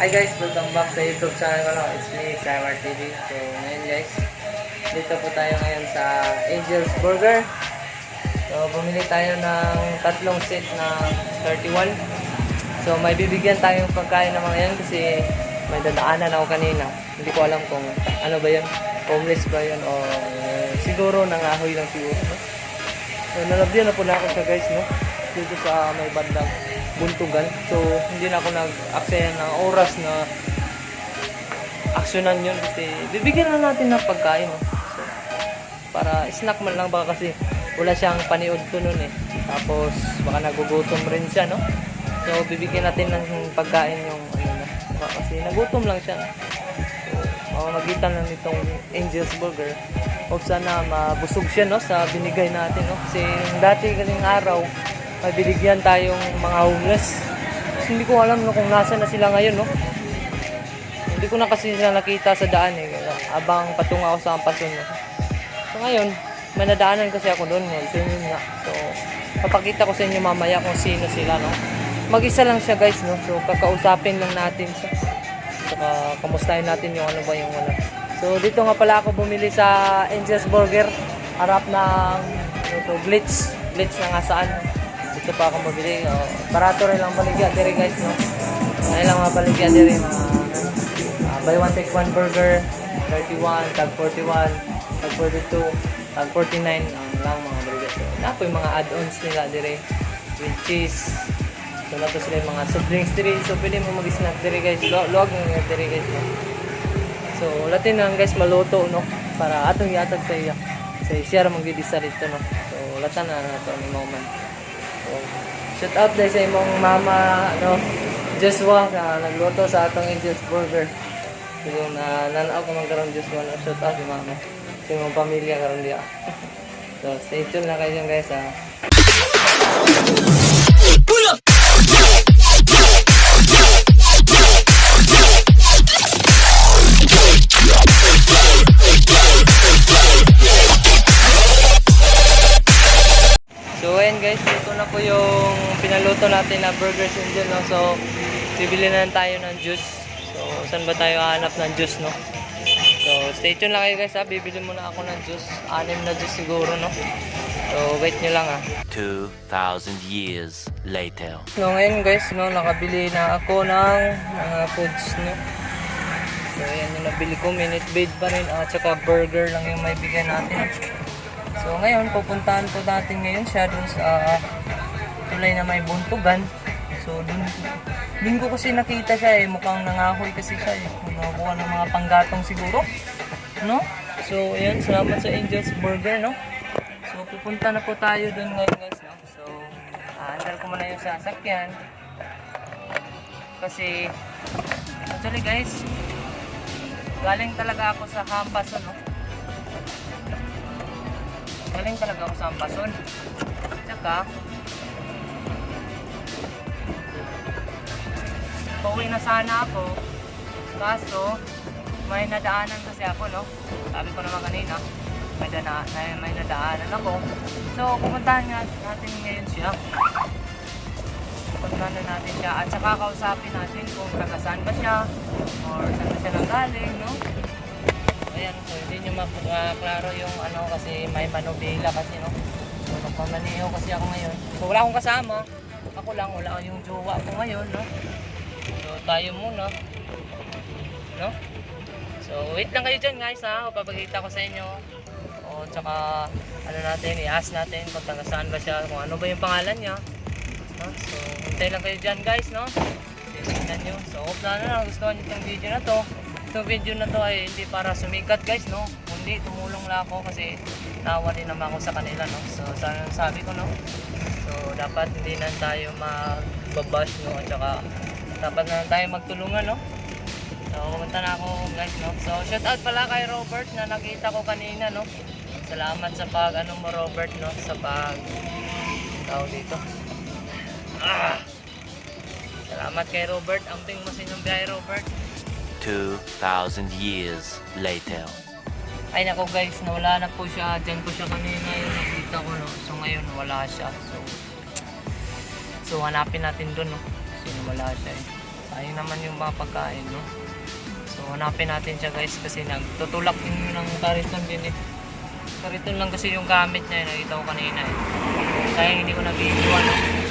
Hi guys, welcome back sa YouTube channel ko lang. It's me, Samar TV. So ngayon guys, dito po tayo ngayon sa Angel's Burger. So bumili tayo ng tatlong set na 31. So may bibigyan tayong pagkain ng mga yan kasi may dadaanan ako kanina. Hindi ko alam kung ano ba yun. Homeless ba yun o eh, siguro nangahoy lang siguro. No? So nalabyan na po na ako siya guys no. Dito sa may bandang buntugan. So hindi na ako nag-aksaya ng oras na aksyonan yun kasi bibigyan na natin ng pagkain. No? So, para snack man lang baka kasi wala siyang paniod ko nun eh. Tapos baka nagugutom rin siya no. So bibigyan natin ng pagkain yung ano na. Baka kasi nagutom lang siya. So magitan lang nitong Angel's Burger. Huwag sana mabusog siya no sa binigay natin no. Kasi dati kaling araw may tayong mga homeless. Hindi ko alam no, kung nasa na sila ngayon no. Hindi ko na kasi sila nakita sa daan eh. Abang patungo ako sa Ampason. No? So ngayon, may kasi ako doon. Ngayon, so yun nga. So, papakita ko sa inyo mamaya kung sino sila, no? Mag-isa lang siya, guys, no? So, kakausapin lang natin siya. Saka, kamustahin natin yung ano ba yung ano. So, dito nga pala ako bumili sa Angel's Burger. Harap ng, ano to, Blitz. Blitz na nga saan. Dito pa ako mabili. Oh, barato rin lang baligya, dire guys, no? Ngayon lang mga baligya, dire, mga, Ah, buy one take one burger 31 tag 41 tag 42 tag 49 ang lang mga burger so na yung mga add-ons nila dire with cheese. So na to sila yung mga soft drinks dire so pwede mo mag-snack dire guys. Lo log nga dire guys no? so latin lang guys maluto no? Para atong yatag sa iya sa siya ra magdidisa dito no? So latan na na to ni moment so shout out dahil sa imong mama ano Joshua na nagluto sa atong Angel's Burger. So na nanaw ko magkaroon Joshua na shout out si mama. Sa imong pamilya karon diya. So stay tuned lang kayo guys ha. Ayan guys, ito na po yung pinaluto natin na Burgers Angel no. So bibili na lang tayo ng juice. So saan ba tayo hanap ng juice no? So stay tuned lang kayo guys ha. Bibili muna ako ng juice. Anim na juice siguro no. So wait nyo lang ha. 2,000 years later. So ngayon guys no, nakabili na ako ng mga foods no. So ayan yung nabili ko, minute maid pa rin at saka burger lang yung may bigyan natin. So ngayon, pupuntahan po natin ngayon siya dun sa tulay na may buntugan. So dun, dun ko kasi nakita siya eh, mukhang nangahoy kasi siya eh. Nakakuha ng mga panggatong siguro. No? So ayan, salamat sa Angel's Burger no. So pupunta na po tayo dun ngayon guys no. So aandar ko muna yung sasakyan. Kasi actually guys, galing talaga ako sa campus ano. Galing talaga ako sa Ambason. Tsaka, pauwi na sana ako. Kaso, may nadaanan kasi ako, no? Sabi ko naman kanina, may, dana, may, nadaanan ako. So, pupuntahan nga natin ngayon siya. Pupuntahan na natin siya. At saka kausapin natin kung taga saan ba siya or saan ba siya nanggaling, no? Nyo makaklaro yung ano kasi may manobela kasi no. So nagpamaniho kasi ako ngayon. So wala akong kasama. Ako lang, wala yung jowa ko ngayon, no. So tayo muna. No? So wait lang kayo dyan guys ha. Papagita ko sa inyo. O tsaka ano natin, i-ask natin kung taga saan ba siya, kung ano ba yung pangalan niya. No? So hintay lang kayo dyan guys, no. Tingnan nyo. So hope na na gusto niyo itong video na to. Itong video na to ay hindi para sumikat guys, no? Kundi tumulong lang ako kasi nawa din naman ako sa kanila, no? So, sana sabi ko, no? So, dapat hindi na tayo magbabash, no? At saka, dapat na tayo magtulungan, no? So, kumunta na ako, guys, no? So, shout out pala kay Robert na nakita ko kanina, no? Salamat sa pag, ano mo, Robert, no? Sa pag, tao dito. Ah! Salamat kay Robert. Amping mo sa inyong biyahe, Robert. 2,000 years later. Ay nako guys, nawala na po siya. Diyan po siya kanina yung nakita ko no. So ngayon wala siya. So So hanapin natin doon no. Kasi wala siya eh. Ayun naman yung mga pagkain, no? So, hanapin natin siya guys kasi nagtutulak din ng kariton din eh. Kariton lang kasi yung gamit niya, eh. nakita ko kanina eh. Sayang hindi ko na-video, no? So,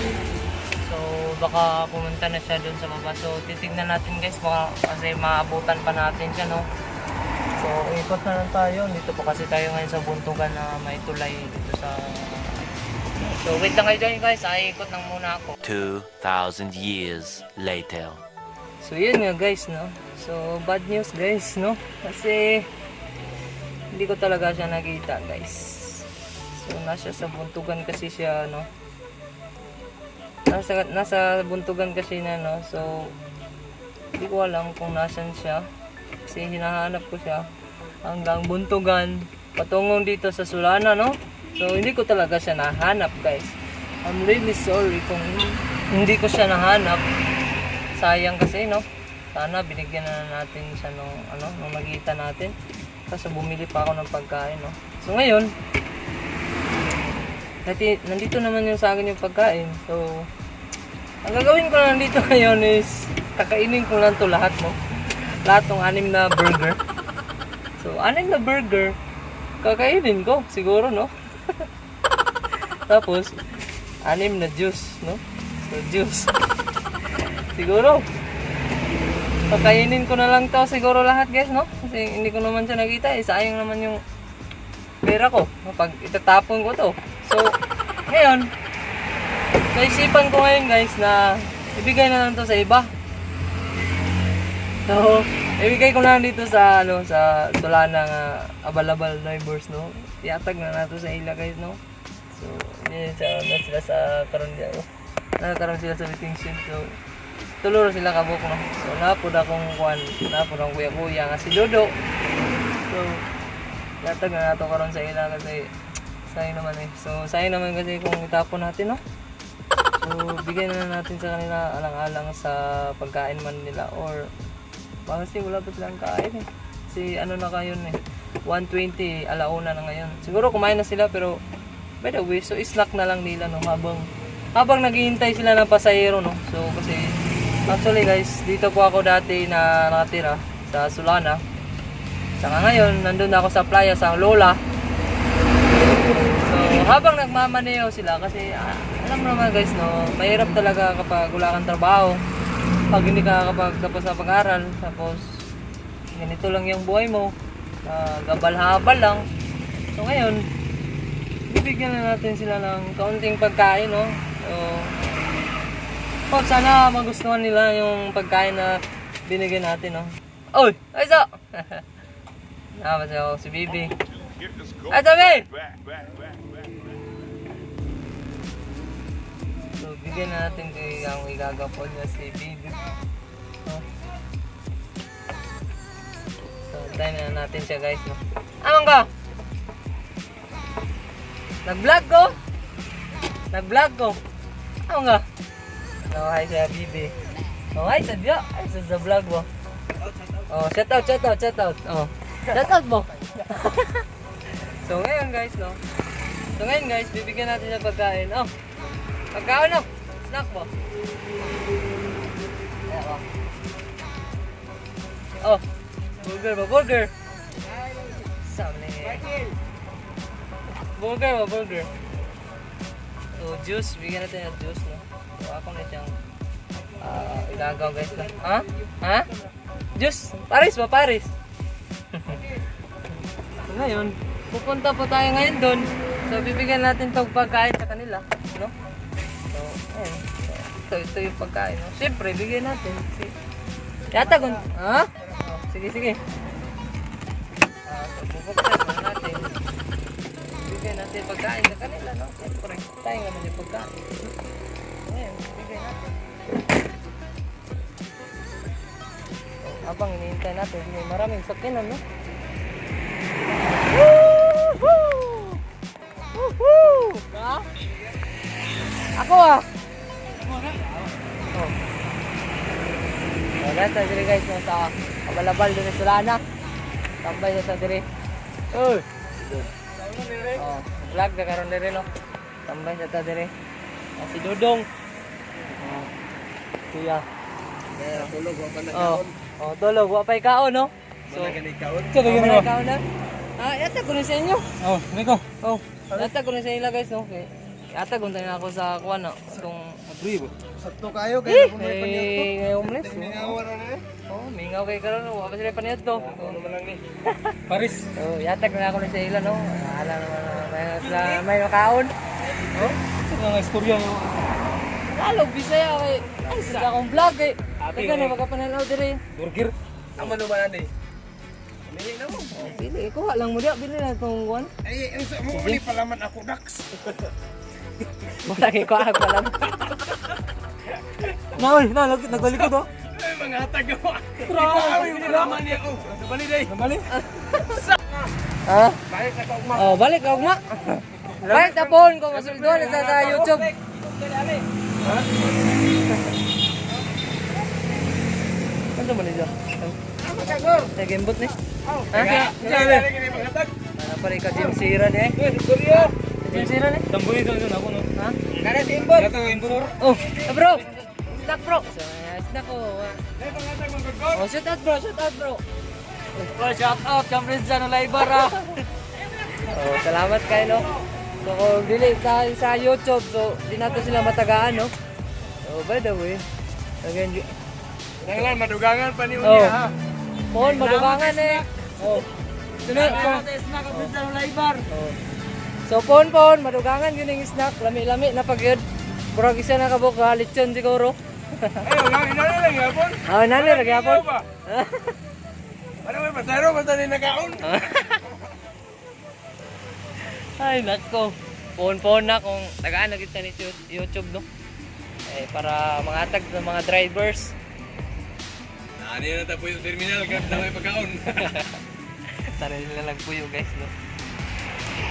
baka pumunta na siya doon sa baba. So, titignan natin guys, baka kasi maabutan pa natin siya, no? So, ikot na lang tayo. Dito po kasi tayo ngayon sa buntugan na may tulay dito sa... So, wait lang kayo dyan guys. Ay, ikot lang muna ako. 2,000 years later. So, yun nga guys, no? So, bad news guys, no? Kasi, hindi ko talaga siya nakita guys. So, nasa sa buntugan kasi siya, no? Nasa, nasa buntugan kasi na, no? So, hindi ko alam kung nasan siya. Kasi hinahanap ko siya hanggang buntugan patungong dito sa Sulana, no? So, hindi ko talaga siya nahanap, guys. I'm really sorry kung hindi ko siya nahanap. Sayang kasi, no? Sana binigyan na natin siya nung, ano, nung natin. Kasi bumili pa ako ng pagkain, no? So, ngayon, Dati, nandito naman yung sa akin yung pagkain. So, ang gagawin ko lang dito ngayon is kakainin ko lang to lahat mo. Lahat ng anim na burger. So, anim na burger, kakainin ko, siguro, no? Tapos, anim na juice, no? So, juice. siguro. Kakainin ko na lang to siguro lahat, guys, no? Kasi hindi ko naman siya nakita, eh. Sayang naman yung pera ko. Pag itatapon ko to. Ngayon, naisipan ko ngayon guys na ibigay na lang to sa iba. So, ibigay ko na lang dito sa ano sa Solana nga Abalabal Neighbors no. Iatag na nato sa ila guys no. So, yun sa na sila sa karon diya. Oh. Nakakaroon sila sa meeting shed. So, tuluro sila kabuk no. So, napod akong kuan, napod akong kuya-kuya nga si Dodo. So, Latag na nato karon sa ila kasi sayang naman eh. So sayang naman kasi kung itapon natin no. So bigyan na natin sa kanila alang-alang sa pagkain man nila or baka kasi wala pa silang kain eh. Kasi ano na kayo eh. 120 alauna na ngayon. Siguro kumain na sila pero by the way, so snack na lang nila no habang habang naghihintay sila ng pasahero no. So kasi actually guys, dito po ako dati na nakatira sa Sulana. Saka ngayon, nandun ako sa playa sa Lola. So, habang nagmamaneo sila, kasi ah, alam mo naman guys, no, mahirap talaga kapag wala kang trabaho. Pag hindi ka kapag tapos sa pag-aral, tapos ganito lang yung buhay mo, uh, gabal-habal lang. So ngayon, bibigyan na natin sila ng kaunting pagkain, no? So, oh, sana magustuhan nila yung pagkain na binigyan natin, no? Oy! Ayos Ah, basta ako si Bibi. Ay, sabi! So, bigyan natin kay ang igagapon niya si. Oh. So, tayo na natin siya guys. No? Amang ka! Nag-vlog ko? Nag-vlog ko? Amang ka? Oh, hi sa Bibi. Oh, hi sa Diyo. Hi sa, sa vlog mo. Oh, shout out, shout out, shout out. Oh. Shout out mo. so ngayon guys, no. So ngayon guys, bibigyan natin ng pagkain. Oh. Pagkain no. Snack mo. Ayan, oh. Oh. Burger mo, burger. Sabi Burger mo, burger. So, juice. Bigyan natin ng juice, no. So, ako na siyang ah igagaw guys. Ha? Ha? Juice. Paris ba? Paris. so, ngayon, pupunta po tayo ngayon doon. So, bibigyan natin itong pagkain sa kanila. So, ayun. So, ito, yung pagkain. No? Siyempre, bigyan natin. Si... Yatagon. Ha? Oh, sige, sige. Ah, so, bubuksan na natin. Bigyan natin pagkain sa kanila, no? Siyempre, tayo naman yung pagkain. Ayun, bigyan natin. habang hinihintay natin, may maraming sakyanan, no? Woohoo! Woohoo! Ha? Ako ah! Oh. So, guys, sa diri guys, no, sa kabalabal doon sa Solana. Tambay na sa diri. Uy! Oh, vlog na karon diri, no? Tambay sa ta diri. Ah, si Dudong. Oh. Kuya. Tulog wa pa Oh, oh, tulog, wa pa'y kaon, no? So, Malagyan ikaon. so wala kaon na. Ah, yata ko na sa inyo. Oh, Nico. Oh, yata ko na sa inyo guys, no? Okay. Yata tayo na ako sa kuwan, no? Kung, Bribo. Sakto kayo kaya eh, kung may panyot to. eh, homeless. Minawa na na eh. Oh, mingaw kay karon, wa pa sila paniyad to. Ano naman lang ni. Paris. So, yata ko na ako na sa ila, no? Ala naman na may, sila, may makaon. Oh, Ito nga istorya nyo. Lalo, bisaya kay, ay, sila akong vlog eh. Teka na, magkapanalaw dire. Burger. Ang manuman ni. Hindi na mo. Oh, pili, kuha lang mo diya, bili na itong kuwan. Ay, sa mo ni palaman ako Dax. Kay kuha pa lang. Na, oy, na, nag nagbalikod oh. Ay, mga taga. Grabe, palaman niya oh. Bali day. Namali. Ha? Balik na ka ugma. Oh, balik ka ugma. Balik na phone ko, masulduan na sa, sa YouTube. Ano mo nito? Sa gimbot ni? Ha? Dali, kini paghatag. Ano pa rin ka Jim Sira ni eh? Eh, Suryo. Jim Sira ni? Tambuli sa ako no. Ha? Kana si Imbot. Ito ang impor. Oh, ah, bro! Stock bro! Uh, stock ko. ah. Oh, shout out bro, shout out bro. Bro, shout out, sa Nalaibar ah. oh, salamat kayo no. So, kung dili tayo sa YouTube, so di nato sila matagaan no. So, by the way, again, Kailan madugangan pa ni Oh. Unya ha. Paul, madugangan eh. Oh. Sunod ko. snack ka sa Laibar. Oh. So, pon pon, madugangan yun yung snack. Lami-lami na pag yun. Kurang isa na kabok, lechon siguro. Ay, wala inali lang yapon. Ah, nani, lagi hapon. ba? Ano may pasaro basta ni nakaon. Ay, nako. Phone-phone na kung tagaan na kita ni YouTube, no? Eh, para mangatag ng mga drivers. Ano na tapo yung terminal kahit na may pagkaon. Tara nila lang po yung guys, no?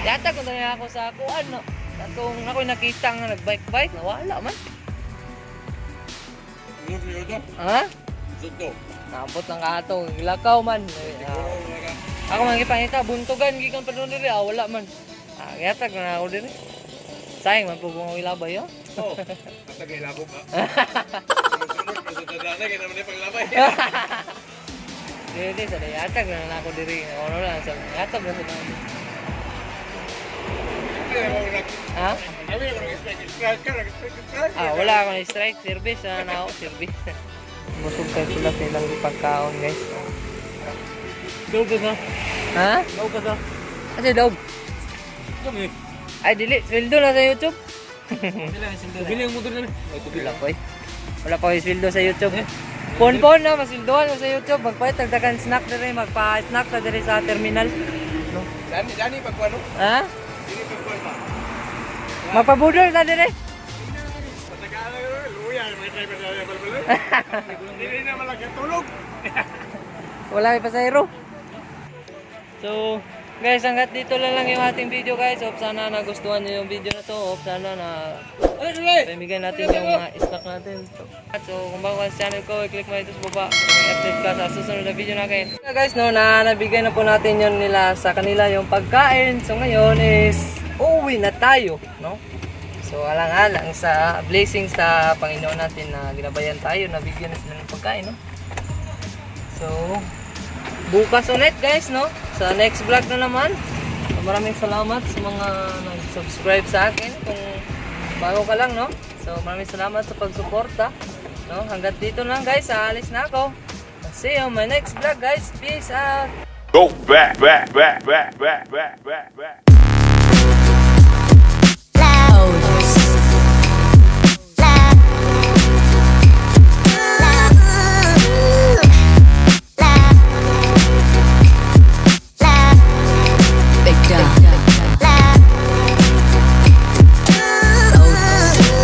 Yata ko na ako sa kuan, no? Atong ako'y nakita nga nagbike-bike, nawala man. Ano? Ha? Suto. Naabot ng kato, gilakaw man. Ako man gipangita, buntugan, gikan pa doon diri, ah, wala man. Ah, yata na ako diri. Sayang man po kung ilabay, oh. Oh, katagay labo ka. Sunod ka sa dadana, kaya naman yung paglabay. Dili, sa yatag na ako diri. Ano lang, sa yatag na sa Ha? Ko. Ah, wala ako na strike service na na ako service. Busog kayo sila silang ipagkaon guys. Daw ka sa. Ha? Daw ka sa. Kasi dog. Ay dili, sweldo na sa YouTube. Bili ang motor namin. Wala ko eh. Wala pa yung sweldo sa YouTube. Pon-pon na, masildoan sa YouTube. Magpahit, tagdagan snack na rin. Magpa-snack na rin sa terminal. No? Dani, Dani, pagkuano? Ha? Na malaki tulog. Wala kay pasahero. So, guys, hanggat dito lang lang yung ating video guys. Hope sana nagustuhan niyo yung video na to. Hope sana na pamigyan natin yung mga stock natin. So, kung bago sa channel ko, i-click mo ito sa baba. I-update ka sa susunod na video natin. So, guys, no, na nabigay na po natin yun nila sa kanila yung pagkain. So, ngayon is uwi na tayo, no? So, alang-alang sa blessing sa Panginoon natin na ginabayan tayo, nabigyan na sila ng pagkain, no? So, bukas ulit guys, no? Sa next vlog na naman. So, maraming salamat sa mga nag-subscribe sa akin. Kung bago ka lang, no? So, maraming salamat sa pagsuporta. No? Hanggat dito lang guys, aalis na ako. See you on my next vlog guys. Peace out! Go back, back, back, back, back, back, back, back.